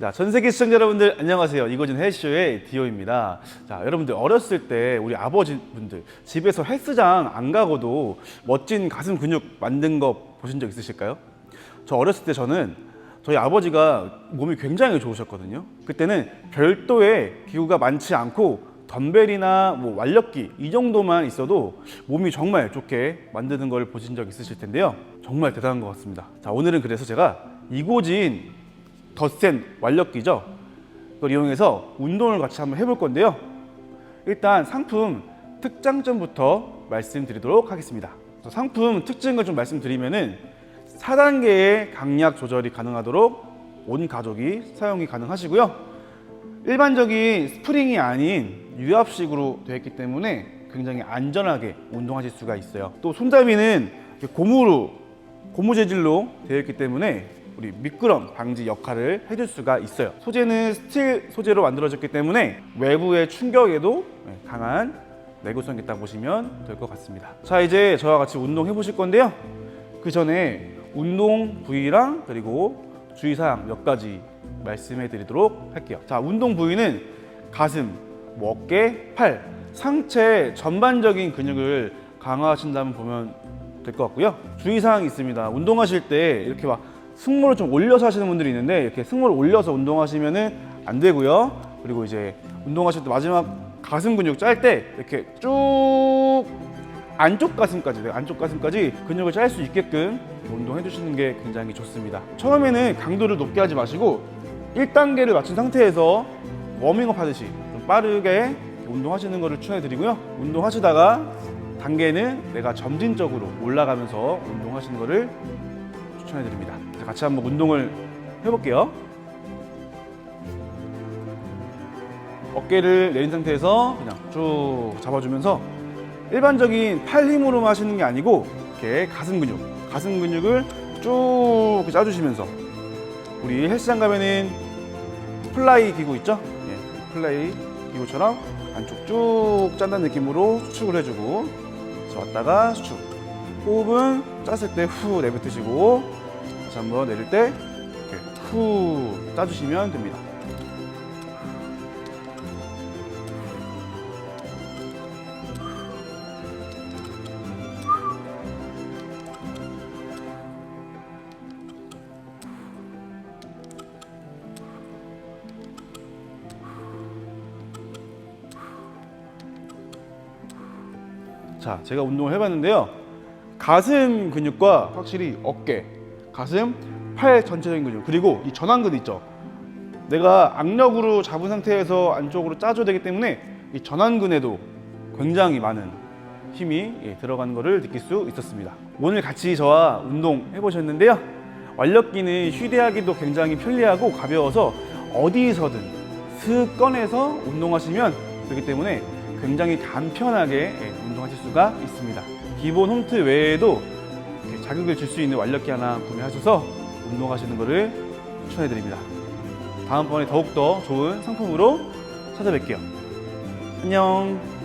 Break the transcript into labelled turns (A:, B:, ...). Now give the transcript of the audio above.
A: 자, 전 세계 시청자 여러분들 안녕하세요. 이거진 헬스쇼의 디오입니다. 자, 여러분들 어렸을 때 우리 아버지분들 집에서 헬스장 안 가고도 멋진 가슴 근육 만든 거 보신 적 있으실까요? 저 어렸을 때 저는 저희 아버지가 몸이 굉장히 좋으셨거든요. 그때는 별도의 기구가 많지 않고 덤벨이나 뭐 완력기 이 정도만 있어도 몸이 정말 좋게 만드는 걸 보신 적 있으실 텐데요. 정말 대단한 것 같습니다. 자, 오늘은 그래서 제가 이고진 덧센 완력기죠. 그걸 이용해서 운동을 같이 한번 해볼 건데요. 일단 상품 특장점부터 말씀드리도록 하겠습니다. 상품 특징을 좀 말씀드리면은 4단계의 강약 조절이 가능하도록 온 가족이 사용이 가능하시고요. 일반적인 스프링이 아닌 유압식으로 되어 있기 때문에 굉장히 안전하게 운동하실 수가 있어요. 또 손잡이는 고무로 고무 재질로 되어 있기 때문에 우리 미끄럼 방지 역할을 해줄 수가 있어요. 소재는 스틸 소재로 만들어졌기 때문에 외부의 충격에도 네, 강한 내구성이 있다 보시면 될 것 같습니다. 자 이제 저와 같이 운동해 보실 건데요. 그 전에 운동 부위랑 그리고 주의사항 몇 가지 말씀해 드리도록 할게요. 자 운동 부위는 가슴, 뭐 어깨, 팔, 상체 전반적인 근육을 강화하신다면 보면 될 것 같고요. 주의사항이 있습니다. 운동하실 때 이렇게 막 승모를 좀 올려서 하시는 분들이 있는데 이렇게 승모를 올려서 운동하시면은 안 되고요. 그리고 이제 운동하실 때 마지막 가슴 근육 짤 때 이렇게 쭉 안쪽 가슴까지 네, 안쪽 가슴까지 근육을 짤 수 있게끔 운동해 주시는 게 굉장히 좋습니다. 처음에는 강도를 높게 하지 마시고 1단계를 맞춘 상태에서 워밍업 하듯이 좀 빠르게 운동하시는 것을 추천해 드리고요. 운동하시다가 단계는 내가 점진적으로 올라가면서 운동하시는 것을 추천해 드립니다. 자, 같이 한번 운동을 해볼게요. 어깨를 내린 상태에서 그냥 쭉 잡아주면서 일반적인 팔 힘으로만 하시는 게 아니고 이렇게 가슴 근육, 가슴 근육을 쭉 짜주시면서 우리 헬스장 가면은 플라이 기구 있죠? 예, 플라이 기구처럼 안쪽 쭉 짠다는 느낌으로 수축을 해주고 왔다가 수축 호흡은 짰을 때 후 내뱉으시고 다시 한번 내릴 때 이렇게 후 짜주시면 됩니다. 자, 제가 운동을 해봤는데요. 가슴 근육과 확실히 어깨, 가슴, 팔 전체적인 근육 그리고 이 전완근 있죠. 내가 악력으로 잡은 상태에서 안쪽으로 짜줘야 되기 때문에 이 전완근에도 굉장히 많은 힘이 예, 들어가는 것을 느낄 수 있었습니다. 오늘 같이 저와 운동 해보셨는데요. 완력기는 휴대하기도 굉장히 편리하고 가벼워서 어디서든 슥 꺼내서 운동하시면 되기 때문에 굉장히 간편하게 예, 운동하실 수가 있습니다. 기본 홈트 외에도 자극을 줄 수 있는 완력기 하나 구매하셔서 운동하시는 것을 추천해 드립니다. 다음번에 더욱더 좋은 상품으로 찾아뵐게요. 안녕.